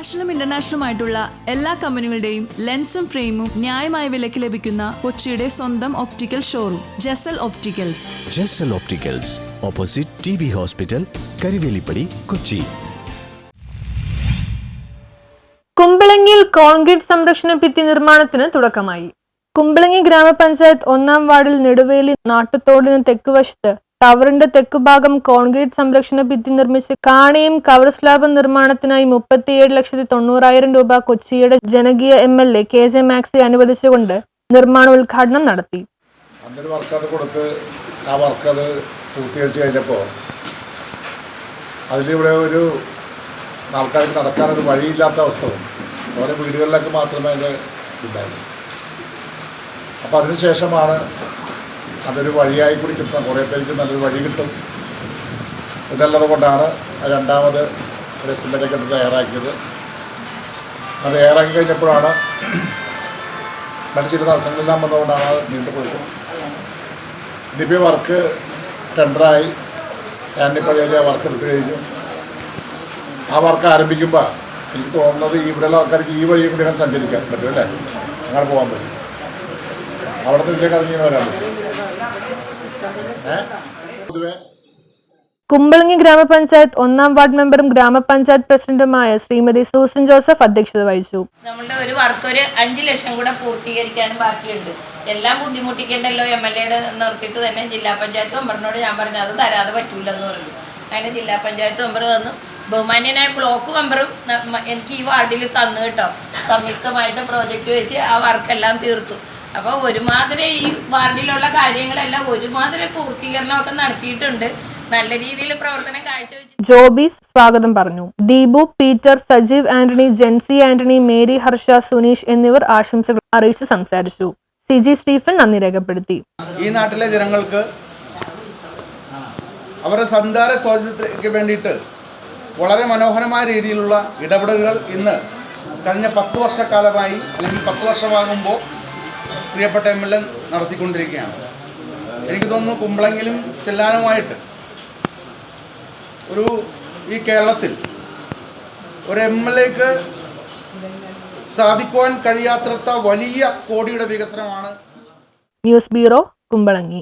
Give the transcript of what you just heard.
നാഷണലും ഇന്റർനാഷണലും ആയിട്ടുള്ള എല്ലാ കമ്പനികളുടെയും ലെൻസും ഫ്രെയിമും ന്യായമായ വിലയ്ക്ക് ലഭിക്കുന്ന കൊച്ചിയുടെ സ്വന്തം optical showroom Jasal opticals Jasal opticals opposite T B hospital Karivelippadi Kochi കുമ്പളങ്ങിയിൽ concrete സംരക്ഷണ ഭിത്തി നിർമ്മാണത്തിന് തുടക്കമായി. കുമ്പളങ്ങി ഗ്രാമപഞ്ചായത്ത് ഒന്നാം വാർഡിൽ നെടുവേലി നാട്ടുത്തോടിന് തെക്കുവശത്ത് ടവറിന്റെ തെക്കുഭാഗം കോൺക്രീറ്റ് സംരക്ഷണ ഭിത്തി നിർമ്മിച്ച് കാണിയും കവർ സ്ലാബ് നിർമ്മാണത്തിനായി മുപ്പത്തിയേഴ് ലക്ഷത്തി തൊണ്ണൂറായിരം രൂപ കൊച്ചിയുടെ ജനകീയ M L A K J Maxy അനുവദിച്ചുകൊണ്ട് നിർമ്മാണ ഉദ്ഘാടനം നടത്തി കൊടുത്ത് ആ വർക്ക് അത് കഴിഞ്ഞപ്പോൾ അതിലിവിടെ ഒരു ആൾക്കാർക്ക് നടക്കാനൊരു വഴിയില്ലാത്ത അവസ്ഥ വന്നു. ഓരോ വീടുകളിലൊക്കെ മാത്രമേ അതിന്റെ ഉണ്ടായിരുന്നു അപ്പോൾ അതിനുശേഷമാണ് അതൊരു വഴിയായി കൂടി കിട്ടണം. കുറേ പേർക്ക് നല്ലൊരു വഴി കിട്ടും. ഇതല്ലത് കൊണ്ടാണ് രണ്ടാമത് ഒരു എസ്റ്റിമേറ്റൊക്കെ എടുത്ത് തയ്യാറാക്കിയത്. അത് തയ്യാറാക്കി കഴിഞ്ഞപ്പോഴാണ് ചില തടസ്സങ്ങളെല്ലാം വന്നതുകൊണ്ടാണ് അത് നീണ്ടുപോയത് ഇതിപ്പോൾ വർക്ക് ടെൻഡറായി. അതിന്റെ വർക്ക് എടുത്തു കഴിഞ്ഞു. ആ വർക്ക് ആരംഭിക്കുമ്പോൾ എനിക്ക് തോന്നുന്നത് ഇവിടെയുള്ള ആൾക്കാർക്ക് ഈ വഴി കൂടി അങ്ങനെ സഞ്ചരിക്കാൻ പറ്റും അല്ലേ? അങ്ങനെ പോകാൻ പറ്റും. അവിടുത്തെ ഇതിലേക്ക് ഇറങ്ങി വരാൻ പറ്റും. കുമ്പളങ്ങി ഗ്രാമപഞ്ചായത്ത് ഒന്നാം വാർഡ് മെമ്പറും ഗ്രാമപഞ്ചായത്ത് പ്രസിഡന്റുമായ ശ്രീമതി സൂസൻ ജോസഫ് അധ്യക്ഷത വഹിച്ചു. നമ്മുടെ ഒരു വർക്ക് ഒരു അഞ്ചു ലക്ഷം കൂടെ പൂർത്തീകരിക്കാനും ബാക്കിയുണ്ട്. എല്ലാം ബുദ്ധിമുട്ടിക്കണ്ടല്ലോ എം എൽ എയുടെ നിർത്തിയിട്ട് തന്നെ ജില്ലാ പഞ്ചായത്ത് മെമ്പറിനോട് ഞാൻ പറഞ്ഞു അത് തരാതെ പറ്റൂലെന്ന് പറഞ്ഞു. അങ്ങനെ ജില്ലാ പഞ്ചായത്ത് മെമ്പർ തന്നു. ബഹുമാന്യനായ ബ്ലോക്ക് മെമ്പറും എനിക്ക് ഈ വാർഡിൽ തന്നു കേട്ടോ. സംയുക്തമായിട്ട് പ്രോജക്റ്റ് വെച്ച് ആ വർക്കെല്ലാം തീർത്തു. അപ്പോൾ ഒരുമാതിരി ഈ വാർഡിലുള്ള കാര്യങ്ങളെല്ലാം ഒരുമാതിരി പൂർത്തീകരണമൊക്കെ നടത്തിയിട്ടുണ്ട്. നല്ല രീതിയിൽ പ്രവർത്തനം കാഴ്ചവെച്ചു ജോബീസ് സ്വാഗതം പറഞ്ഞു. ദീപു പീറ്റർ സജീവ് ആന്റണി ജെൻസി ആന്റണി മേരി ഹർഷ സുനീഷ് എന്നിവർ ആശംസകൾ അറിയിച്ച് സംസാരിച്ചു. സി ജി സ്റ്റീഫൻ നന്ദി രേഖപ്പെടുത്തി. ഈ നാട്ടിലെ ജനങ്ങൾക്ക് അവരുടെ സഞ്ചാര സ്വാതന്ത്ര്യത്തിന് വേണ്ടിയിട്ട് വളരെ മനോഹരമായ രീതിയിലുള്ള ഇടപെടലുകൾ ഇന്ന് കഴിഞ്ഞ പത്ത് വർഷക്കാലമായി അല്ലെങ്കിൽ പത്ത് വർഷമാകുമ്പോൾ പ്രിയപ്പെട്ട എം എൽ എ നടത്തിക്കൊണ്ടിരിക്കുകയാണ്. എനിക്ക് തോന്നുന്നു കുമ്പളങ്ങിലും ചെല്ലാനുമായിട്ട് ഒരു ഈ കേരളത്തിൽ ഒരു എം എൽ എക്ക് സാധിക്കുവാൻ കഴിയാത്ത വലിയ കോടിയുടെ വികസനമാണ് ന്യൂസ് ബ്യൂറോ കുമ്പളങ്ങി.